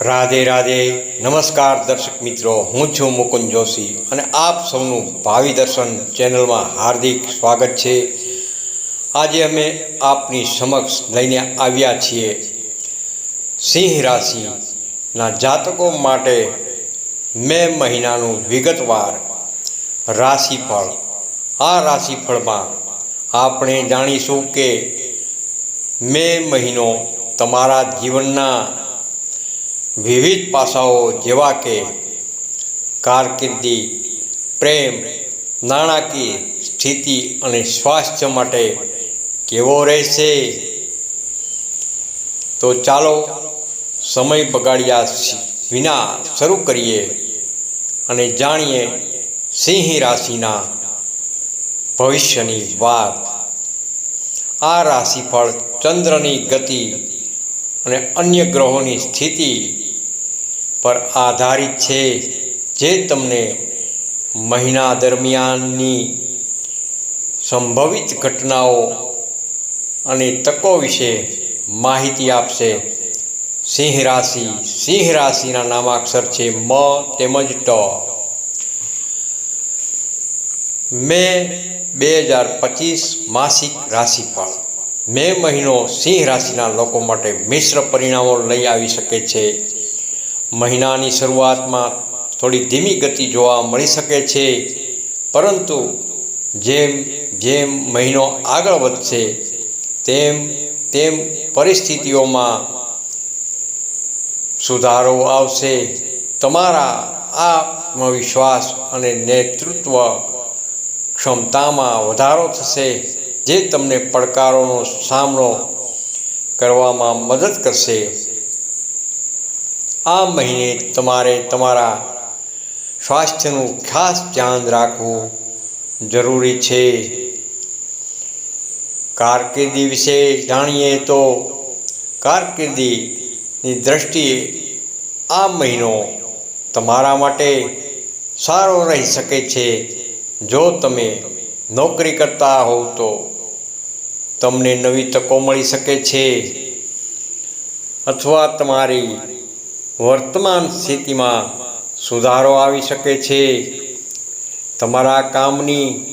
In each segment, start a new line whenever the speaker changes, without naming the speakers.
રાધે રાધે. નમસ્કાર દર્શક મિત્રો, હું છું મુકુંદ જોશી અને આપ સૌનું ભાવિ દર્શન ચેનલમાં હાર્દિક સ્વાગત છે. આજે અમે આપની સમક્ષ લઈને આવ્યા છીએ સિંહ રાશિના જાતકો માટે મે મહિનાનું વિગતવાર રાશિફળ. આ રાશિફળમાં આપણે જાણીશું કે મે મહિનો તમારા જીવનના વિવિધ પાસાઓ જેવા કે કારકિર્દી, પ્રેમ, નાણાકીય સ્થિતિ અને સ્વાસ્થ્ય માટે કેવો રહેશે? તો ચાલો સમય બગાડ્યા વિના શરૂ કરીએ અને જાણીએ સિંહ રાશિના ભવિષ્યની વાત. આ રાશિફળ ચંદ્રની ગતિ અને અન્ય ગ્રહોની સ્થિતિ પર આધારિત છે, જે તમને મહિના દરમિયાનની સંભવિત ઘટનાઓ અને તકો વિશે માહિતી આપશે. સિંહ રાશિ, સિંહ રાશિના નામાક્ષર છે મ તેમજ ટ. મે બે હજાર પચીસ માસિક રાશિફળ. મે મહિનો સિંહ રાશિના લોકો માટે મિશ્ર પરિણામો લઈ આવી શકે છે. મહિનાની શરૂઆતમાં થોડી ધીમી ગતિ જોવા મળી શકે છે. પરંતુ જેમ જેમ મહિનો આગળ વધશે, તેમ તેમ પરિસ્થિતિઓમાં સુધારો આવશે. તમારા આત્મવિશ્વાસ અને નેતૃત્વ ક્ષમતામાં વધારો થશે, જે તમને પડકારોનો સામનો કરવામાં મદદ કરશે. આ મહિને તમારે તમારા સ્વાસ્થ્યનું ખાસ ધ્યાન રાખવું જરૂરી છે. કારકિર્દી વિશે જાણીએ તો કારકિર્દીની દ્રષ્ટિએ આ મહિનો તમારા માટે સારો રહી શકે છે. જો તમે નોકરી કરતા હોવ તો તમને નવી તકો મળી શકે છે. અથવા તમારી વર્તમાન સ્થિતિમાં સુધારો આવી શકે છે. તમારા કામની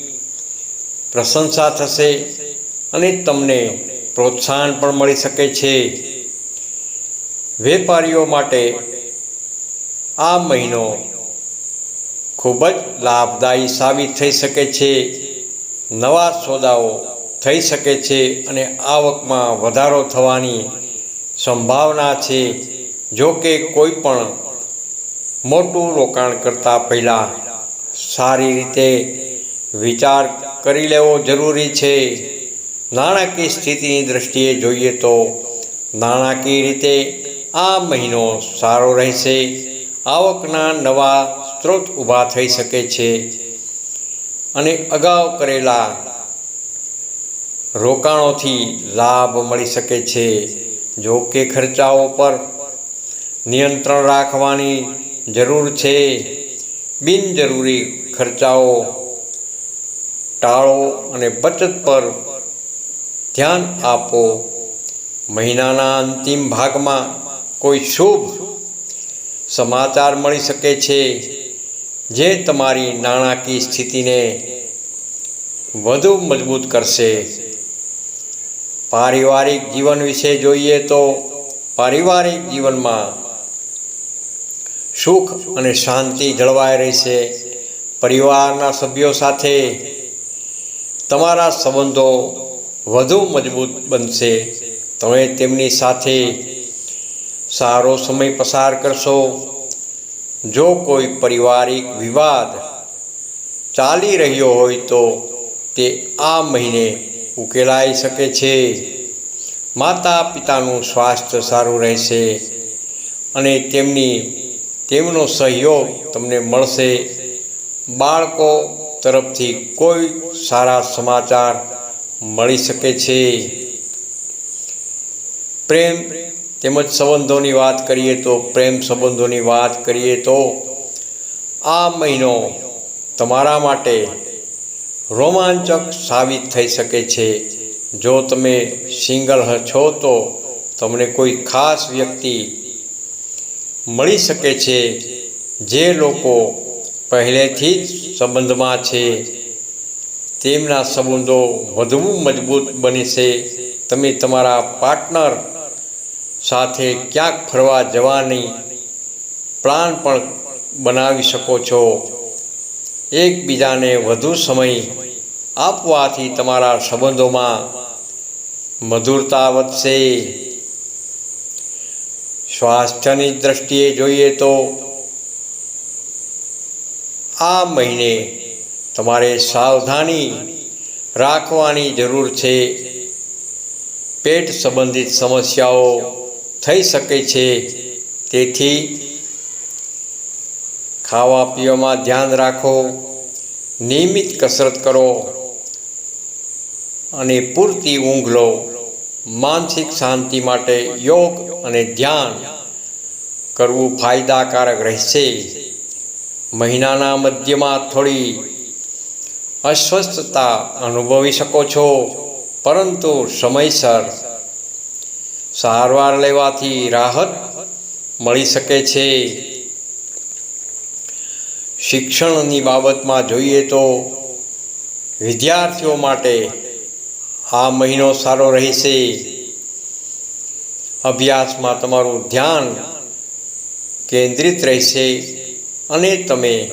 પ્રશંસા થશે અને તમને પ્રોત્સાહન પણ મળી શકે છે. વેપારીઓ માટે આ મહિનો ખૂબ જ લાભદાયી સાબિત થઈ શકે છે. નવા સોદાઓ થઈ શકે છે અને આવકમાં વધારો થવાની સંભાવના છે. જો કે કોઈ પણ મોટું રોકાણ કરતાં પહેલાં સારી રીતે વિચાર કરી લેવો જરૂરી છે. નાણાકીય સ્થિતિની દૃષ્ટિએ જોઈએ તો નાણાકીય રીતે આ મહિનો સારો રહેશે. આવકના નવા સ્ત્રોત ઊભા થઈ શકે છે. અને અગાઉ કરેલા રોકાણોથી લાભ મળી શકે છે. જો કે ખર્ચાઓ પર નિયંત્રણ રાખવાની જરૂર છે. બિનજરૂરી ખર્ચાઓ, ટાળો અને બચત પર ધ્યાન આપો. મહિનાના અંતિમ ભાગમાં કોઈ શુભ સમાચાર મળી શકે છે જે તમારી નાણાકીય સ્થિતિને વધુ મજબૂત કરશે. પારિવારિક જીવન વિશે જોઈએ તો પારિવારિક જીવનમાં સુખ અને શાંતિ જળવાઈ રહેશે પરિવારના સભ્યો સાથે તમારા સંબંધો વધુ મજબૂત બનશે. તમે તેમની સાથે સારો સમય પસાર કરશો. જો કોઈ પારિવારિક વિવાદ ચાલી રહ્યો હોય તો તે આ મહિને ઉકેલાઈ શકે છે. માતા પિતાનું સ્વાસ્થ્ય સારું રહેશે અને તેમની તેમનો સહયોગ તમને મળશે. બાળકો તરફથી કોઈ સારા સમાચાર મળી શકે છે. પ્રેમ તેમજ સંબંધોની વાત કરીએ તો પ્રેમ સંબંધોની વાત કરીએ તો આ મહિનો તમારા માટે રોમાંચક સાબિત થઈ શકે છે. જો તમે સિંગલ છો તો તમને કોઈ ખાસ વ્યક્તિ મળી શકે છે, જે લોકો પહેલેથી જ સંબંધમાં છે. તેમના સંબંધો વધુ મજબૂત બને છે. તમે તમારા પાર્ટનર સાથે ક્યાંક ફરવા જવાની પ્લાન પણ બનાવી શકો છો. એકબીજાને વધુ સમય આપવાથી તમારા સંબંધોમાં મધુરતા વધશે. સ્વાસ્થ્યની દ્રષ્ટિએ જોઈએ તો આ મહિને તમારે સાવધાની રાખવાની જરૂર છે. પેટ સંબંધિત સમસ્યાઓ થઈ શકે છે. તેથી ખાવા પીવામાં ધ્યાન રાખો, નિયમિત કસરત કરો અને પૂરતી ઊંઘ લો. માનસિક શાંતિ માટે યોગ અને ધ્યાન કરવું ફાયદાકારક રહેશે. મહિનાના મધ્યમાં થોડી અસ્વસ્થતા અનુભવી શકો છો, પરંતુ સમયસર સારવાર લેવાથી રાહત મળી શકે છે. શિક્ષણની બાબતમાં જોઈએ તો વિદ્યાર્થીઓ માટે આ મહિનો સારો રહેશે. અભ્યાસમાં તમારું ધ્યાન કેન્દ્રિત રહેશે અને તમે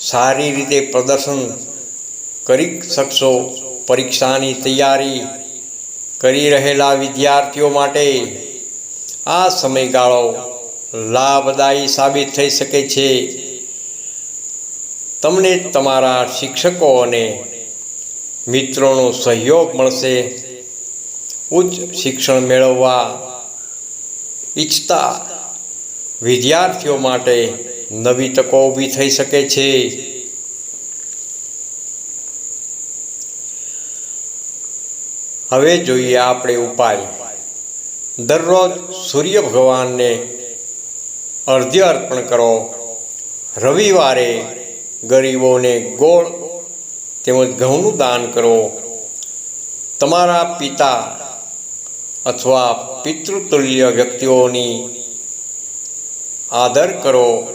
સારી રીતે પ્રદર્શન કરી શકશો. પરીક્ષાની તૈયારી કરી રહેલા વિદ્યાર્થીઓ માટે આ સમયગાળો લાભદાયી સાબિત થઈ શકે છે. તમને તમારા શિક્ષકો અને મિત્રોનો સહયોગ મળશે. ઉચ્ચ શિક્ષણ મેળવવા ઈચ્છતા વિદ્યાર્થીઓ માટે નવી તકો ઊભી થઈ શકે છે. હવે જોઈએ આપણે ઉપાય. દરરોજ સૂર્ય ભગવાનને અર્ધ્ય અર્પણ કરો. રવિવારે ગરીબોને ગોળ તેમજ ઘઉંનું દાન કરો. તમારા પિતા અથવા પિતૃતુલ્ય વ્યક્તિઓની આદર કરો.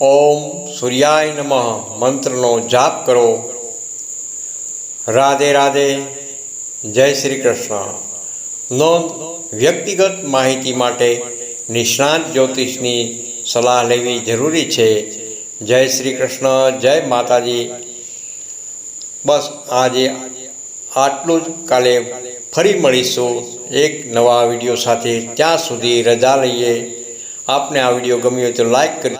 ઓમ સૂર્યાય નમઃ મંત્રનો જાપ કરો. રાધે રાધે, જય શ્રી કૃષ્ણ. નોંધ, વ્યક્તિગત માહિતી માટે નિષ્ણાંત જ્યોતિષની સલાહ લેવી જરૂરી છે. જય શ્રી કૃષ્ણ, જય માતાજી. બસ આજે આટલું જ. કાલે ફરી મળીશું એક નવા વીડિયો સાથે. ત્યાં સુધી રજા લઈએ. આપને આ વીડિયો ગમ્યો તો લાઈક કરી